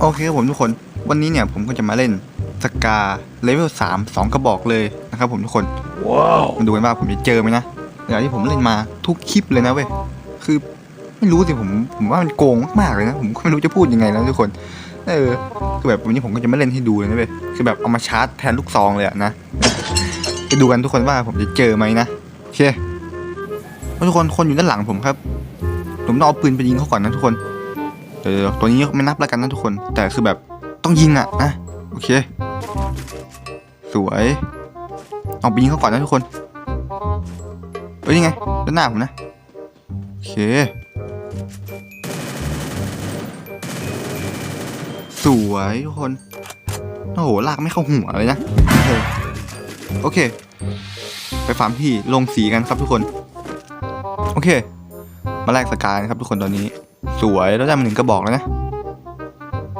โอเคครับผมทุกคนวันนี้เนี่ยผมก็จะมาเล่นสกาเลเวล3 2กระบอกเลยนะครับผมทุกคนว้าวมาดูกันว่าผมจะเจอไหมนะอย่างที่ผมเล่นมาทุกคลิปเลยนะเว้ยคือไม่รู้สิผมผมว่ามันโกงมากๆเลยนะผมก็ไม่รู้จะพูดยังไงแล้วทุกคนเออคือแบบวันนี้ผมก็จะไม่เล่นให้ดูเลยนะเว้ยคือแบบเอามาชาร์จแทนลูกซองเลยอะนะไปดูกันทุกคนว่าผมจะเจอไหมนะโอเคทุกคนคนอยู่ด้านหลังผมครับ ผมต้องเอาปืนไปยิงเขาก่อนนะทุกคน เดี๋ยวตัวนี้ไม่นับแล้วกันนะทุกคน แต่คือแบบต้องยิงอะนะโอเค สวยเอาไปยิงเขาก่อนนะทุกคนเอ้ยยังไงด้านหน้าผมนะโอเค สวยทุกคนโอ้โหลากไม่เข้าหัวเลยนะเออโอเค ไปฟาร์มที่ลงสีกันครับทุกคน โอเค มาแลกสกายครับทุกคนตอนนี้ สวยแล้วได้มาหนึ่งกระบอกแล้วนะ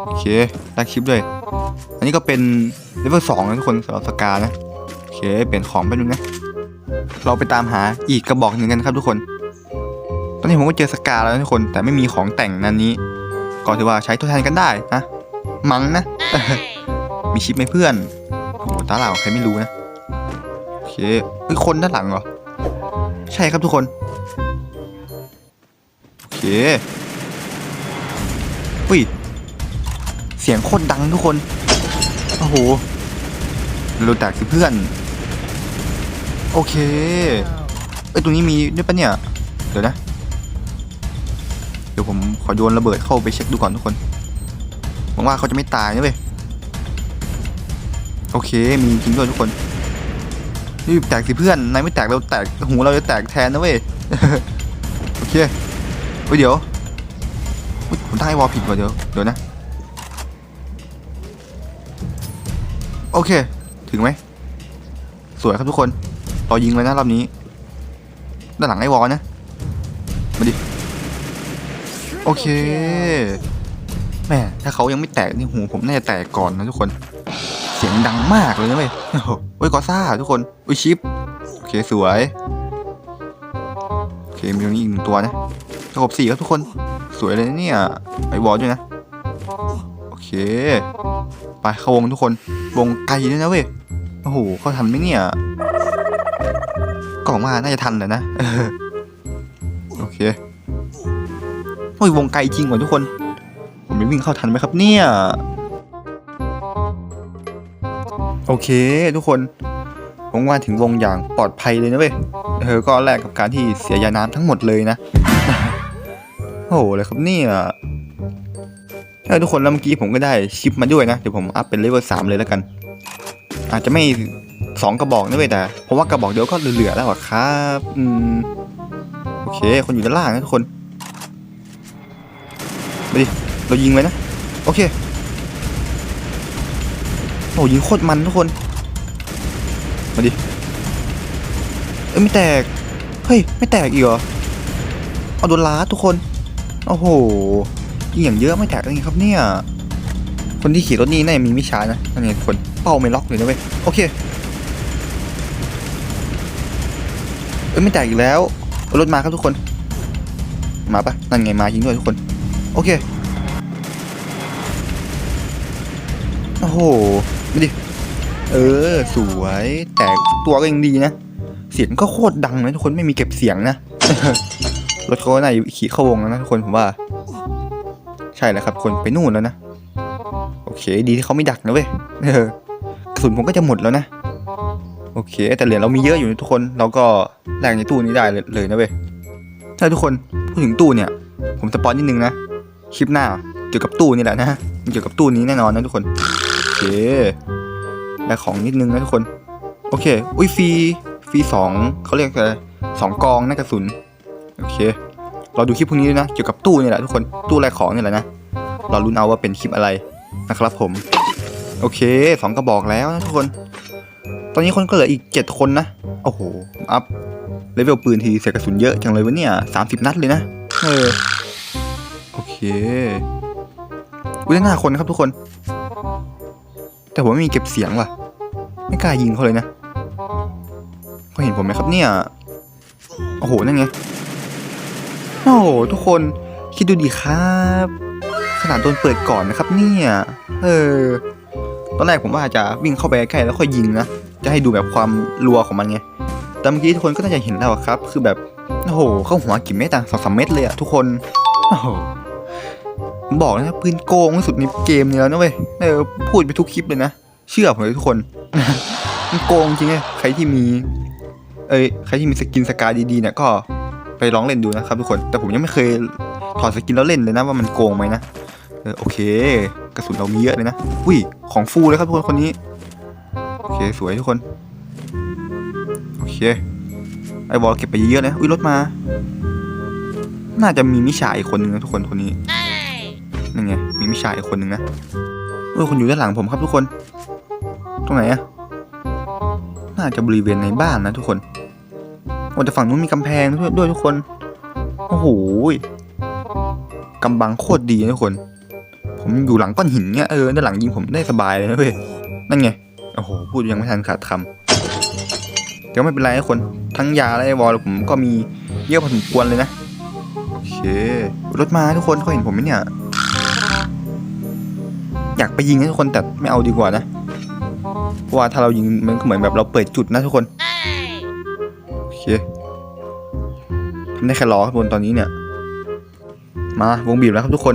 โอเคแลกคลิปด้วย อันนี้ก็เป็นเลเวลสองนะทุกคนสำหรับสกานะ โอเคเปลี่ยนของไปบนึงนะ เราไปตามหาอีกกระบอกหนึ่งกันครับทุกคน ตอนนี้ผมก็เจอสกาแล้วนะทุกคน แต่ไม่มีของแต่งนั้นนี้ ก็ถือว่าใช้ทดแทนกันได้นะ มั้งนะ มีชิปไหมเพื่อนโอ้โหตาเหล่าใครไม่รู้นะ โอเคเฮ้ยคนด้านหลังเหรอ ใช่ครับทุกคน โอเค อุ้ย เสียงโคตรดังทุกคน โอ้โหเราแตกสิเพื่อน โอเค เอ้ย ตรงนี้มีด้วยปะเนี่ย เดี๋ยวนะ เดี๋ยวผมขอโยนระเบิดเข้าไปเช็คดูก่อนทุกคนหวังว่าเขาจะไม่ตายนะเว้ย โอเค มีจริงด้วยทุกคนนี่แตกสิเพื่อน นายไม่แตกเราแตกหูเราจะแตกแทนนะเว้ย โอเคเฮ้ยเดี๋ยว อุ๊ยผมตั้งไอ้วอลผิดว่ะเดี๋ยวเดี๋ยวนะ โอเค ถึงไหม สวยครับทุกคนรอยิงเลยนะรอบนี้ ด้านหลังไอ้วอลนะ มาดิ โอเค แม่ถ้าเขายังไม่แตกนี่หูผมน่าจะแตกก่อนนะทุกคน เสียงดังมากเลยนะเว้ยโอ้ยกอซ่าทุกคนอุ้ยชิป โอเคสวย โอเคมีตรงนี้อีกหนึ่งตัวนะระบบสี่ครับทุกคน วยเลยเนี่ยไอ้วอลด้วยนะ โอเค ไปเข้าวงทุกคน วงไกลด้วยนะเว้ย โอ้โหเขาทันไหมเนี่ยก็หวังว่าน่าจะทันแหละนะโอเคโอ้ยวงไกลจริงว่ะทุกคน ผมจะวิ่งเข้าทันไหมครับเนี่ย โอเค ทุกคนผมว่าถึงวงอย่างปลอดภัยเลยนะเว้ยเออก็แลกกับการที่เสียยาน้ำทั้งหมดเลยนะ หเลยครับเนี่ยใช่ทุกคนแล้วเมื่อกี้ผมก็ได้ชิปมาด้วยนะ เดี๋ยวผมอัพเป็นเลเวลสามเลยแล้วกัน อาจจะไม่สองกระบอกนะเว้ยแต่ผมว่ากระบอกเดียวก็เหลือแล้วอะครับอืมโอเค คนอยู่ด้านล่างนะทุกคนไปดิเรายิงไว้นะ โอเคโอ้ยิงโคตรมันทุกคนมาดิเอ้ยไม่แตก เฮ้ย ไม่แตกอีกเหรอเอาโดนล้าทุกคน โอ้โหยิงอย่างเยอะไม่แตกได้ไงครับเนี่ย คนที่ขี่รถนี่น่าจะมีมิชานะนั่นไงคนเป้าไม่ล็อกเลยนะเว้ย โอเค เอ้ยไม่แตกอีกแล้ว รถมาครับทุกคน มาปะนั่นไงมายิงด้วยทุกคน โอเค โอ้โหไม่ดิ เออ สวย แต่ตัวก็ยังดีนะ เสียงก็โคตรดังนะทุกคนไม่มีเก็บเสียงนะ รถเขาน่าจะขี่เข้าวงแล้วนะทุกคนผมว่า ใช่แล้วครับ คนไปนู่นแล้วนะ โอเค ดีที่เขาไม่ดักนะเว้ยกระสุนผมก็จะหมดแล้วนะ โอเค แต่เหรียญเรามีเยอะอยู่นะทุกคน เราก็แลกในตู้นี้ได้เลยเลยนะเว้ยใช่ทุกคนพูดถึงตู้เนี่ย ผมสปอนนิดนึงนะ คลิปหน้าเกี่ยวกับตู้นี่แหละนะเกี่ยวกับตู้นี้แน่นอนนะทุกคน โอเคได้ของนิดนึงนะทุกคน โอเค อุ้ยฟรีฟรีสองเขาเรียกอะไรสองกองนะกระสุน โอเค เราดูคลิปพวกนี้ด้วยนะ เกี่ยวกับตู้นี่แหละทุกคน ตู้แลกของนี่แหละนะ เราลุ้นเอาว่าเป็นคลิปอะไรนะครับผม โอเคสองกระบอกแล้วนะทุกคน ตอนนี้คนก็เหลืออีกเจ็ดคนนะ โอ้โห อัพ เลเวลปืนทีเสียกระสุนเยอะจังเลยวะเนี่ยสามสิบนัดเลยนะ เออ โอเคอุ้ยหน้าคนนะครับทุกคน แต่ผมไม่มีเก็บเสียงว่ะ ไม่กล้ายิงเขาเลยนะเขาเห็นผมไหมครับเนี่ย โอ้โห นั่นไง โอ้โหทุกคนคิดดูดีครับ ขนาดโดนเปิดก่อนนะครับเนี่ยเออตอนแรกผมว่าจะวิ่งเข้าไปใกล้แล้วค่อยยิงนะ จะให้ดูแบบความรัวของมันไง แต่เมื่อกี้ทุกคนก็น่าจะเห็นแล้วครับ คือแบบ โอ้โห เข้าหัวกี่เม็ดอะสองสามเม็ดเลยอะทุกคน โอ้โหผมบอกนะปืนโกงที่สุดในเกมนี้แล้วนะเว้ย เออ พูดไปทุกคลิปเลยนะ เชื่อผมเลยทุกคน มันโกงจริงไงใครที่มี เอ้ย ใครที่มีสกินสกาดีๆเนี่ยก็ ไปลองเล่นดูนะครับทุกคน แต่ผมยังไม่เคยถอดสกินแล้วเล่นเลยนะว่ามันโกงไหมนะเออโอเค กระสุนเรามีเยอะเลยนะ อุ้ย ของฟูเลยครับทุกคนคนนี้ โอเค สวยทุกคน โอเค ไอ้บอลเก็บไปเยอะๆนะอุ้ยรถมา น่าจะมีมิชาอีกคนนึงนะทุกคนคนนี้นั่นไง มีมิชาอีกคนนึงนะเออคนอยู่ด้านหลังผมครับทุกคน ตรงไหนอะน่าจะบริเวณในบ้านนะทุกคน โอ้แต่ฝั่งนู้นมีกำแพงด้วยทุกคน โอ้โหกำบังโคตรดีนะทุกคน ผมอยู่หลังก้อนหินเนี่ยเออด้านหลังยิงผมได้สบายเลยนะเว้ย นั่นไง โอ้โห พูดยังไม่ทันขาดคำแต่ก็ไม่เป็นไรทุกคน ทั้งยาและไอวอลผมก็มีเยอะพอสมควรเลยนะ โอเค รถมาทุกคนเขาเห็นผมไหมเนี่ย อยากไปยิงนะทุกคนแต่ไม่เอาดีกว่านะ เพราะว่าถ้าเรายิงมันก็เหมือนแบบเราเปิดจุดนะทุกคน เคทำได้แค่รอครับทุกคนตอนนี้เนี่ย มาวงบีบแล้วครับทุกคน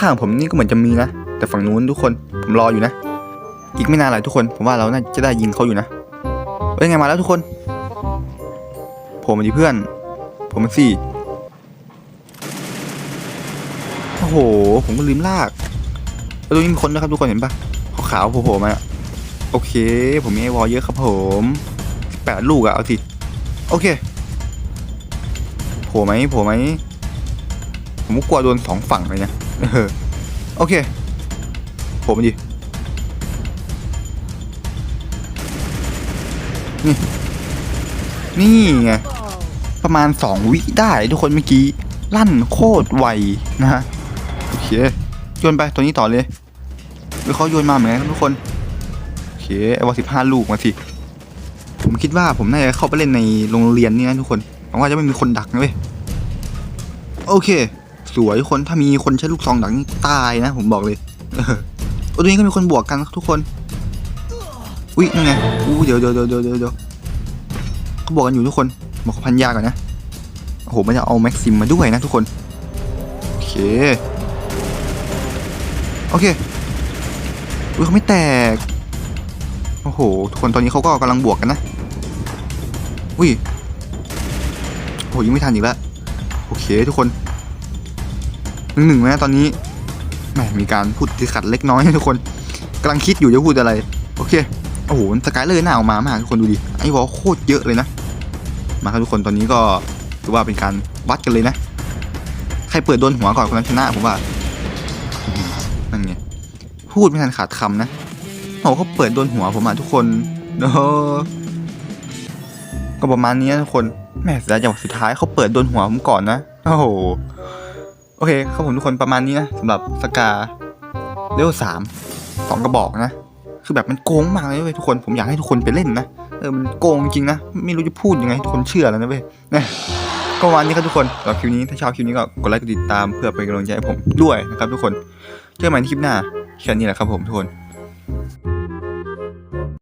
ข้างผมนี่ก็เหมือนจะมีนะ แต่ฝั่งนู้นทุกคนผมรออยู่นะ อีกไม่นานหรอกทุกคน ผมว่าเราน่าจะได้ยิงเขาอยู่นะเอ้ยไงมาแล้วทุกคน ผมมาดิเพื่อน ผมมาสี่โอ้โห ผมก็ลืมลากแล้วตรงนี้มีคนนะครับทุกคนเห็นปะขาวๆโผล่มา โอเค ผมมีไอวอลเยอะครับผมแปดลูกอะเอาสิ โอเคโผล่ไหมโผล่ไหมผมก็กลัวโดนสองฝั่งเลยนะโอเคโผล่มาดินี่นี่ไงประมาณสองวิได้ทุกคนเมื่อกี้ ลั่นโคตรไวนะฮะโอเคโยนไปตัวนี้ต่อเลยหรือเขาโยนมาเหมือนกันทุกคนโอเคไอ้วอสิบห้าลูกมาสิ ผมคิดว่าผมน่าจะเข้าไปเล่นในโรงเรียนนี่นะทุกคนหวังว่าจะไม่มีคนดักนะเว้ยโอเค สวยทุกคนถ้ามีคนใช้ลูกซองดักนี่ตายนะ ผมบอกเลยโอ้ตรงนี้ก็มีคนบวกกันทุกคนอุ้ยนั่นไงอู้เดี๋ยวเดี๋ยวเดี๋ยวเดี๋ยวเดี๋ยวเขาบอกกันอยู่ทุกคนบอกเขาพันยาก่อนนะโอ้โหมันจะเอาแม็กซิมมาด้วยนะทุกคนโอเคโอเคอุ้ยเขาไม่แตกโอ้โหทุกคนตอนนี้เขาก็กำลังบวกกันนะ อุ้ยโอ้โหยิงไม่ทันอีกแล้วโอเคทุกคนหนึ่งหนึ่งนะตอนนี้แหมมีการพูดติดขัดเล็กน้อยทุกคนกำลังคิดอยู่จะพูดอะไร โอเคโอ้โหสกายเลอร์หน้าออกมามากทุกคนดูดิไอ้วอลโคตรเยอะเลยนะ มาครับทุกคนตอนนี้ก็ถือว่าเป็นการวัดกันเลยนะ ใครเปิดโดนหัวก่อนคนนั้นชนะผมว่านั่นไงพูดไม่ทันขาดคำนะโอ้เขาเปิดโดนหัวผมอะทุกคนเนออ ก็ประมาณนี้นะทุกคนแม่เสียดายจังหวะสุดท้ายเขาเปิดโดนหัวผมก่อนนะโอ้โหโอเคครับผมทุกคนประมาณนี้นะสำหรับสกาเลเวลสามสองกระบอกนะ คือแบบมันโกงมากเลยเว้ยทุกคนผมอยากให้ทุกคนไปเล่นนะเออมันโกงจริงนะไม่รู้จะพูดยังไงให้ทุกคนเชื่อแล้วนะเว้ยนะก็วันนี้ครับทุกคนสำหรับคลิปนี้ถ้าชอบคลิปนี้ก็กดไลค์กดติดตามเพื่อเป็นกำลังใจให้ผมด้วยนะครับทุกคนเจอกันใหม่ในคลิปหน้าแค่นี้แหละครับผมทุกคน